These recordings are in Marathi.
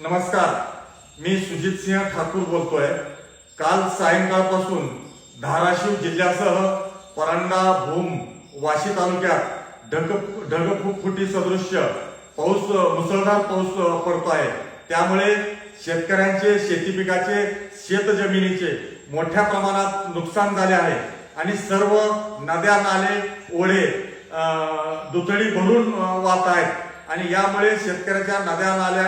नमस्कार मी सुजित सिंह ठाकूर बोलतोय. काल सायंकाळपासून धाराशिव जिल्ह्यासह परांडा भूम वाशी तालुक्यात ढग ढगफुटी सदृश्य पाऊस मुसळधार पाऊस पडतो आहे त्यामुळे शेतकऱ्यांचे शेती पिकाचे शेत जमिनीचे मोठ्या प्रमाणात नुकसान झाले आहे. आणि सर्व नद्या नाले ओढे दुथडी भरून वाहत आहेत. आणि यामुळे शेतकऱ्याच्या नद्या नाल्या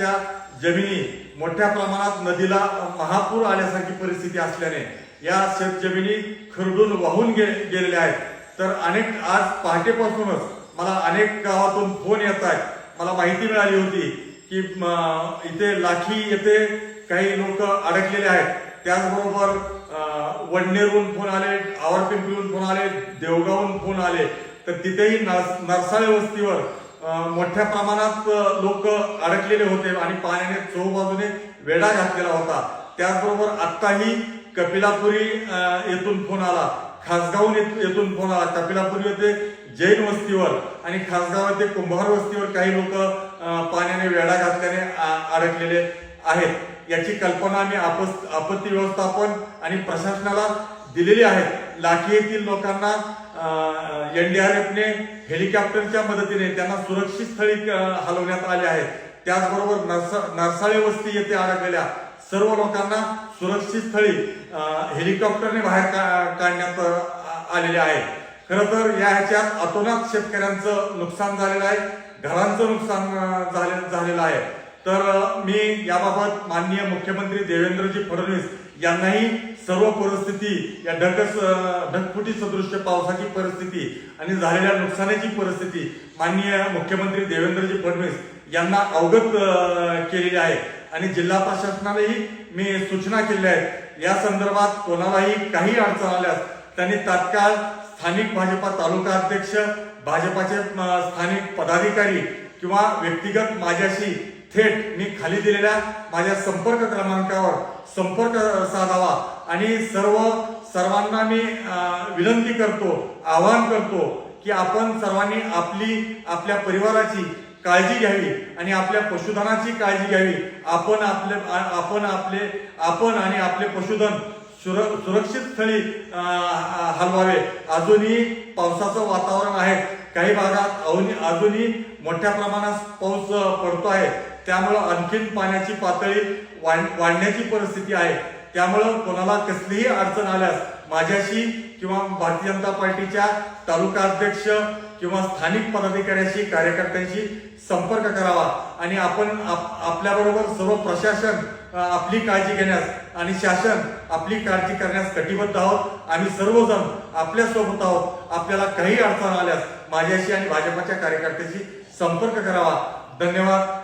ओढ्याकाठच्या जमिनी मोठ्या प्रमाणात नदीला महापूर आल्यासारखी परिस्थिती असल्याने या शेत जमिनी खरडून वाहून गे गेलेल्या आहेत. तर अनेक आज पहाटेपासूनच मला अनेक गावातून फोन येत आहेत. मला माहिती मिळाली होती की इथे लाखी येथे काही लोक अडकलेले आहेत. त्याचबरोबर अं, वडनेरहून फोन आले आवरपिंपरीहून फोन आले देवगावहून फोन आले. तर तिथेही नरस- नरसाळे वस्तीवर मोठ्या प्रमाणात लोक अडकलेले होते आणि पाण्याने चौबाजूने वेढा घातलेला होता. त्याचबरोबर आत्ताही कपिलापुरी येथून फोन आला. खासगावून येथून फोन आला. कपिलापुरी येथे जैन वस्तीवर आणि खासगाव येथे कुंभार वस्तीवर काही लोक पाण्याने वेढा घातल्याने अडकलेले आहेत. याची कल्पना आम्ही आपत्ती व्यवस्थापन आणि प्रशासनाला दिलेली आहे लाठी येथील लोकांना एनडीआरएफने हेलिकॉप्टरच्या मदतीने त्यांना सुरक्षित स्थळी हलवण्यात आले आहे त्याचबरोबर नरसा नरसाळे वस्ती येथे अडकलेल्या सर्व लोकांना सुरक्षित स्थळी हेलिकॉप्टरने बाहेर काढण्यात आलेले आहे खरं तर या ह्याच्यात अतोनात शेतकऱ्यांचं नुकसान झालेलं आहे. घरांचं नुकसान झाले झालेलं आहे. तर मी याबाबत माननीय मुख्यमंत्री देवेंद्रजी फडणवीस यांनाही सर्व परिस्थिती या ढकस ढकफुटी सदृश्य पावसाची परिस्थिती आणि झालेल्या नुकसानाची परिस्थिती माननीय मुख्यमंत्री देवेंद्रजी फडणवीस यांना अवगत केलेली आहे. आणि जिल्हा प्रशासनालाही मी सूचना केलेल्या आहेत. या संदर्भात कोणालाही काही अडचण आल्यास त्यांनी तात्काळ स्थानिक भाजपा तालुका अध्यक्ष भाजपाचे स्थानिक पदाधिकारी किंवा व्यक्तिगत माझ्याशी थेट मी खाली दिलेल्या माझ्या संपर्क क्रमांकावर संपर्क साधावा आणि सर्व सर्वांना मी विनंती करतो आवाहन करतो की आपण सर्वांनी आपली आपल्या परिवाराची काळजी घ्यावी आणि आपल्या पशुधनाची काळजी घ्यावी. आपण आपले आपण आपले आपण आणि आपले पशुधन सुर सुरक्षित स्थळी हलवावे. अजूनही पावसाचं वातावरण आहे. काही भागात अवनी- अजूनही मोठ्या प्रमाणात पाऊस पडतो आहे. त्यामुळं आणखीन पाण्याची पातळी वाढ- वाढण्याची परिस्थिती आहे. त्यामुळं कोणाला कसलीही अडचण आल्यास माझ्याशी किंवा भारतीय जनता पार्टीच्या तालुका अध्यक्ष किंवा स्थानिक पदाधिकाऱ्याशी कार्यकर्त्यांशी संपर्क करावा. आणि आपण आप- आपल्याबरोबर सर्व प्रशासन आपली काळजी घेण्यास आणि शासन आपली काळजी करण्यास कटिबद्ध आहोत. आम्ही सर्वजण आपल्यासोबत आहोत. आपल्याला काही अडचण आल्यास माझ्याशी आणि भाजपाच्या कार्यकर्त्याशी संपर्क करावा. धन्यवाद.